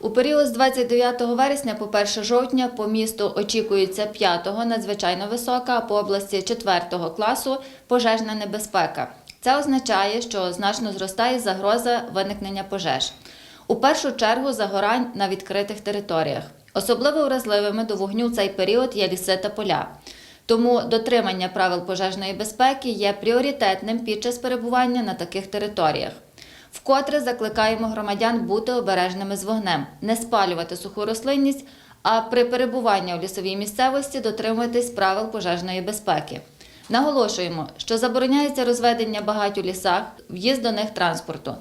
У період з 29 вересня по 1 жовтня по місту очікується 5-го надзвичайно висока, а по області 4-го класу пожежна небезпека. Це означає, що значно зростає загроза виникнення пожеж. У першу чергу загорань на відкритих територіях. Особливо вразливими до вогню цей період є ліси та поля. Тому дотримання правил пожежної безпеки є пріоритетним під час перебування на таких територіях. Вкотре закликаємо громадян бути обережними з вогнем, не спалювати суху рослинність, а при перебуванні у лісовій місцевості дотримуватись правил пожежної безпеки. Наголошуємо, що забороняється розведення багать у лісах, в'їзд до них транспорту.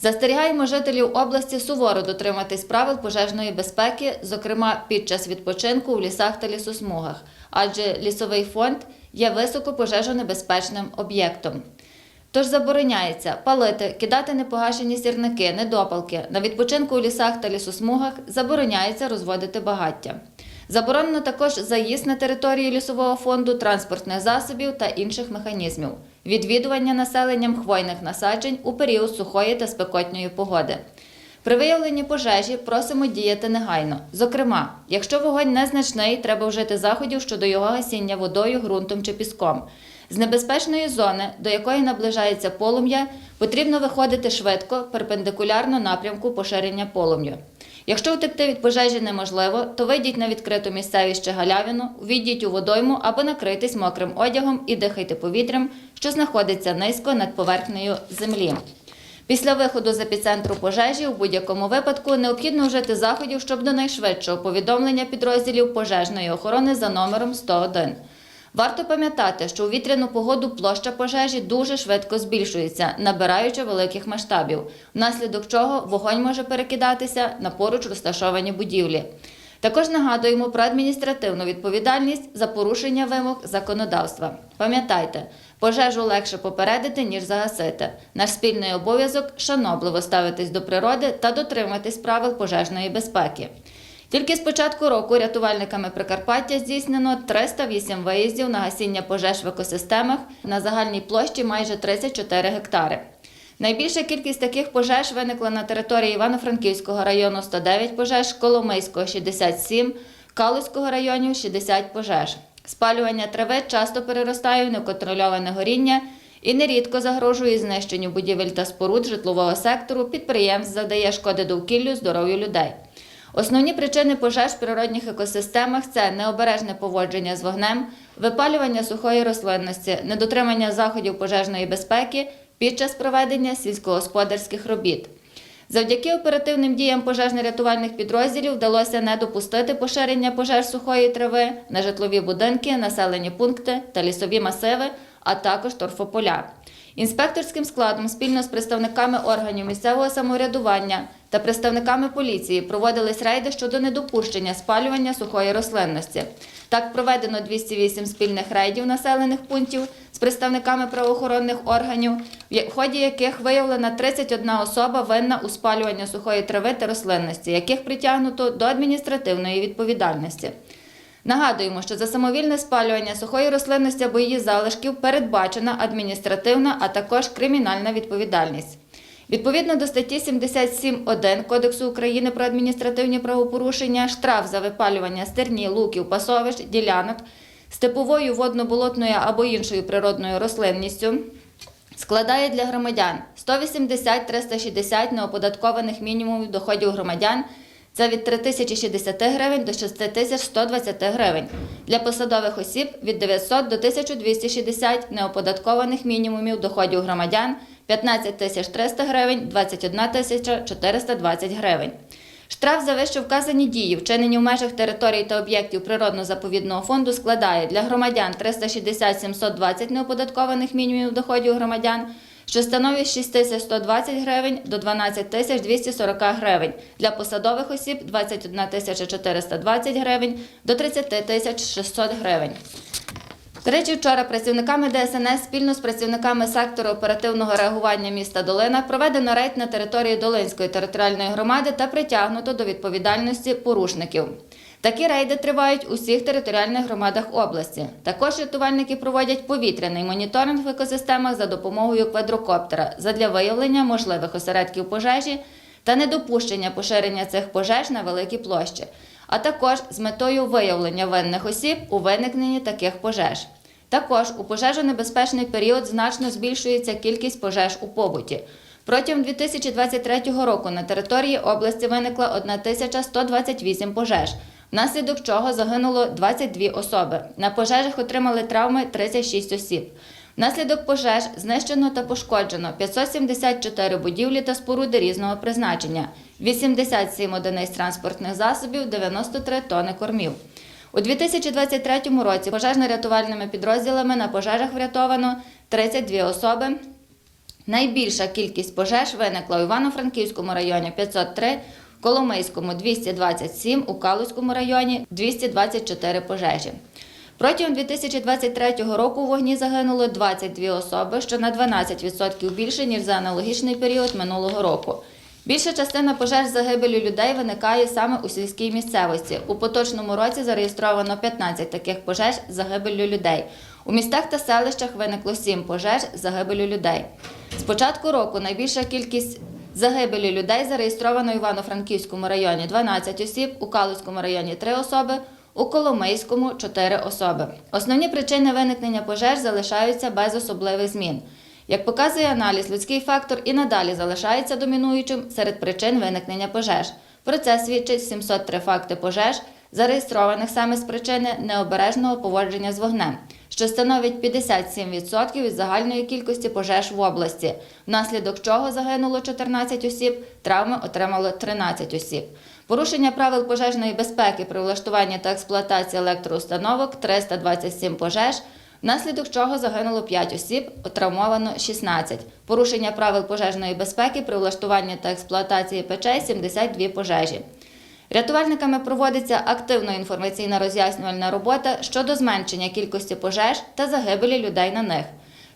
Застерігаємо жителів області суворо дотриматись правил пожежної безпеки, зокрема під час відпочинку у лісах та лісосмугах, адже лісовий фонд є високопожежонебезпечним об'єктом. Тож забороняється палити, кидати непогашені сірники, недопалки. На відпочинку у лісах та лісосмугах забороняється розводити багаття. Заборонено також заїзд на територію лісового фонду транспортних засобів та інших механізмів, відвідування населенням хвойних насаджень у період сухої та спекотної погоди. При виявленні пожежі просимо діяти негайно. Зокрема, якщо вогонь незначний, треба вжити заходів щодо його гасіння водою, ґрунтом чи піском. З небезпечної зони, до якої наближається полум'я, потрібно виходити швидко, перпендикулярно напрямку поширення полум'я. Якщо втекти від пожежі неможливо, то вийдіть на відкриту місцевість чи галявину, увійдіть у водойму або накрийтесь мокрим одягом і дихайте повітрям, що знаходиться низько над поверхнею землі. Після виходу з епіцентру пожежі у будь-якому випадку необхідно вжити заходів, щоб до найшвидшого повідомлення підрозділів пожежної охорони за номером 101. Варто пам'ятати, що у вітряну погоду площа пожежі дуже швидко збільшується, набираючи великих масштабів, внаслідок чого вогонь може перекидатися на поруч розташовані будівлі. Також нагадуємо про адміністративну відповідальність за порушення вимог законодавства. Пам'ятайте, пожежу легше попередити, ніж загасити. Наш спільний обов'язок шанобливо ставитись до природи та дотриматись правил пожежної безпеки. Тільки з початку року рятувальниками Прикарпаття здійснено 308 виїздів на гасіння пожеж в екосистемах на загальній площі майже 34 гектари. Найбільша кількість таких пожеж виникла на території Івано-Франківського району 109 пожеж, Коломийського 67, Калузького районів 60 пожеж. Спалювання трави часто переростає в неконтрольоване горіння і нерідко загрожує знищенню будівель та споруд житлового сектору, підприємств, завдає шкоди довкіллю, здоров'ю людей. Основні причини пожеж в природних екосистемах це необережне поводження з вогнем, випалювання сухої рослинності, недотримання заходів пожежної безпеки під час проведення сільськогосподарських робіт. Завдяки оперативним діям пожежно-рятувальних підрозділів вдалося не допустити поширення пожеж сухої трави на житлові будинки, населені пункти та лісові масиви, а також торфополя. Інспекторським складом спільно з представниками органів місцевого самоврядування та представниками поліції проводились рейди щодо недопущення спалювання сухої рослинності. Так проведено 208 спільних рейдів населених пунктів з представниками правоохоронних органів, в ході яких виявлена 31 особа винна у спалюванні сухої трави та рослинності, яких притягнуто до адміністративної відповідальності. Нагадуємо, що за самовільне спалювання сухої рослинності або її залишків передбачена адміністративна, а також кримінальна відповідальність. Відповідно до статті 77.1 Кодексу України про адміністративні правопорушення, штраф за випалювання стерні, луків, пасовищ, ділянок степовою водно-болотною або іншою природною рослинністю складає для громадян 180-360 неоподаткованих мінімумів доходів громадян це від 3060 гривень до 6120 гривень. Для посадових осіб від 900 до 1260 неоподаткованих мінімумів доходів громадян 15 300 гривень, 21 420 гривень. Штраф за вище вказані дії, вчинені в межах територій та об'єктів природно-заповідного фонду, складає для громадян 360 720 неоподаткованих мінімумів доходів громадян, що становить 6120 гривень до 12 240 гривень. Для посадових осіб 21 420 гривень до 30 600 гривень. До речі, вчора працівниками ДСНС спільно з працівниками сектору оперативного реагування міста Долина проведено рейд на території Долинської територіальної громади та притягнуто до відповідальності порушників. Такі рейди тривають у всіх територіальних громадах області. Також рятувальники проводять повітряний моніторинг в екосистемах за допомогою квадрокоптера задля виявлення можливих осередків пожежі та недопущення поширення цих пожеж на великі площі, а також з метою виявлення винних осіб у виникненні таких пожеж. Також у пожежонебезпечний період значно збільшується кількість пожеж у побуті. Протягом 2023 року на території області виникло 1128 пожеж, внаслідок чого загинуло 22 особи. На пожежах отримали травми 36 осіб. Внаслідок пожеж знищено та пошкоджено 574 будівлі та споруди різного призначення, 87 одиниць транспортних засобів, 93 тонни кормів. У 2023 році пожежно-рятувальними підрозділами на пожежах врятовано 32 особи. Найбільша кількість пожеж виникла у Івано-Франківському районі 503, в Коломийському 227, у Калузькому районі 224 пожежі. Протягом 2023 року у вогні загинуло 22 особи, що на 12% більше, ніж за аналогічний період минулого року. Більша частина пожеж з загибелю людей виникає саме у сільській місцевості. У поточному році зареєстровано 15 таких пожеж загибелю людей. У містах та селищах виникло 7 пожеж загибелю людей. З початку року найбільша кількість загибелі людей зареєстровано в Івано-Франківському районі 12 осіб, у Калузькому районі 3 особи, у Коломийському 4 особи. Основні причини виникнення пожеж залишаються без особливих змін. Як показує аналіз, людський фактор і надалі залишається домінуючим серед причин виникнення пожеж. Про це свідчить 703 факти пожеж, зареєстрованих саме з причини необережного поводження з вогнем, що становить 57% від загальної кількості пожеж в області, внаслідок чого загинуло 14 осіб, травми отримало 13 осіб. Порушення правил пожежної безпеки при влаштуванні та експлуатації електроустановок 327 пожеж, внаслідок чого загинуло 5 осіб, травмовано 16. Порушення правил пожежної безпеки при влаштуванні та експлуатації печей 72 пожежі. Рятувальниками проводиться активна інформаційна роз'яснювальна робота щодо зменшення кількості пожеж та загибелі людей на них.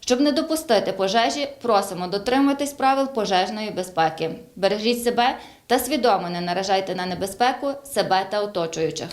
Щоб не допустити пожежі, просимо дотримуватись правил пожежної безпеки. Бережіть себе та свідомо не наражайте на небезпеку себе та оточуючих.